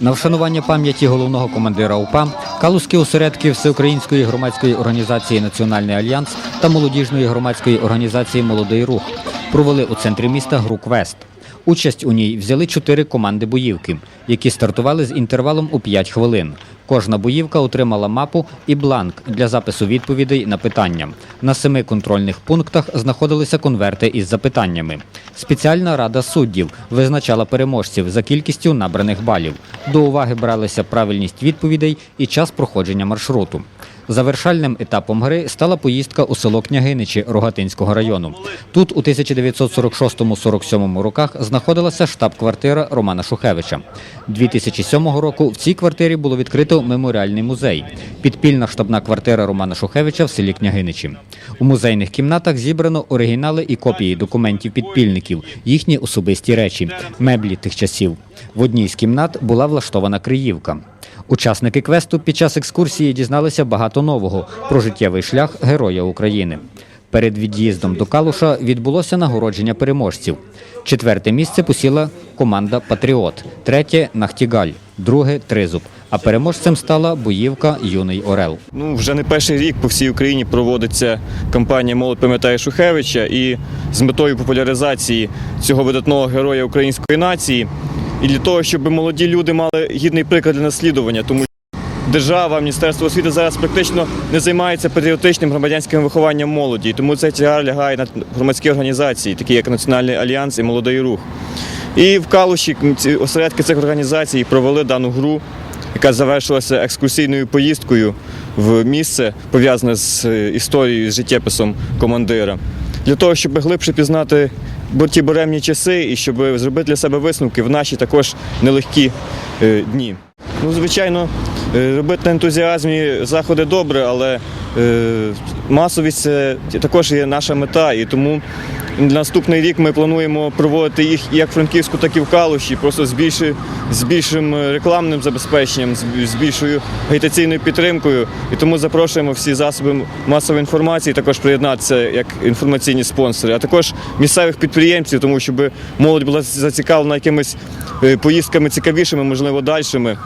На вшанування пам'яті головного командира УПА Калузькі осередки Всеукраїнської громадської організації Національний альянс та молодіжної громадської організації Молодий рух провели у центрі міста гру Квест. Участь у ній взяли чотири команди боївки, які стартували з інтервалом у 5 хвилин. Кожна боївка отримала мапу і бланк для запису відповідей на питання. На семи контрольних пунктах знаходилися конверти із запитаннями. Спеціальна рада суддів визначала переможців за кількістю набраних балів. До уваги бралися правильність відповідей і час проходження маршруту. Завершальним етапом гри стала поїздка у село Княгиничі Рогатинського району. Тут у 1946-47 роках знаходилася штаб-квартира Романа Шухевича. 2007 року в цій квартирі було відкрито меморіальний музей. Підпільна штабна квартира Романа Шухевича в селі Княгиничі. У музейних кімнатах зібрано оригінали і копії документів підпільників, їхні особисті речі, меблі тих часів. В одній з кімнат була влаштована криївка. Учасники квесту під час екскурсії дізналися багато нового про життєвий шлях Героя України. Перед від'їздом до Калуша відбулося нагородження переможців. Четверте місце посіла команда Патріот, третє Нахтігаль, друге Тризуб. А переможцем стала боївка Юний Орел. Ну, вже не перший рік по всій Україні проводиться кампанія Молодь пам'ятає Шухевича і з метою популяризації цього видатного героя української нації. І для того, щоб молоді люди мали гідний приклад для наслідування, тому що держава, Міністерство освіти зараз практично не займається патріотичним громадянським вихованням молоді. І Тому цей тягар лягає на громадські організації, такі як Національний альянс і Молодий рух. І в Калуші осередки цих організацій провели дану гру, яка завершилася екскурсійною поїздкою в місце, пов'язане з е, історією, з життєписом командира. Для того, щоб глибше пізнати бо- ті буремні часи і щоб зробити для себе висновки в наші також нелегкі е, дні. Ну, звичайно, е, робити на ентузіазмі заходи добре, але е, масовість це також є наша мета, і тому на наступний рік ми плануємо проводити їх як в Франківську, так і в Калуші, просто з, більше, з більшим рекламним забезпеченням, з більшою агітаційною підтримкою. І тому запрошуємо всі засоби масової інформації також приєднатися як інформаційні спонсори, а також місцевих підприємців, тому щоб молодь була зацікавлена якимись е, поїздками цікавішими, можливо, дальшими.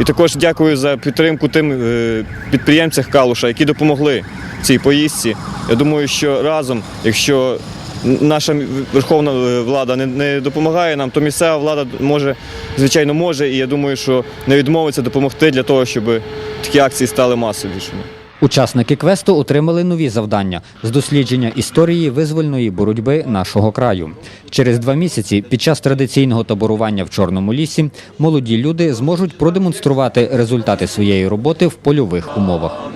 І також дякую за підтримку тим е, підприємцям Калуша, які допомогли цій поїздці. Я думаю, що разом, якщо наша верховна е, влада не, не допомагає нам, то місцева влада може, звичайно, може, і я думаю, що не відмовиться допомогти для того, щоб такі акції стали масовішими. Учасники квесту отримали нові завдання з дослідження історії визвольної боротьби нашого краю. Через два місяці під час традиційного таборування в Чорному лісі молоді люди зможуть продемонструвати результати своєї роботи в польових умовах.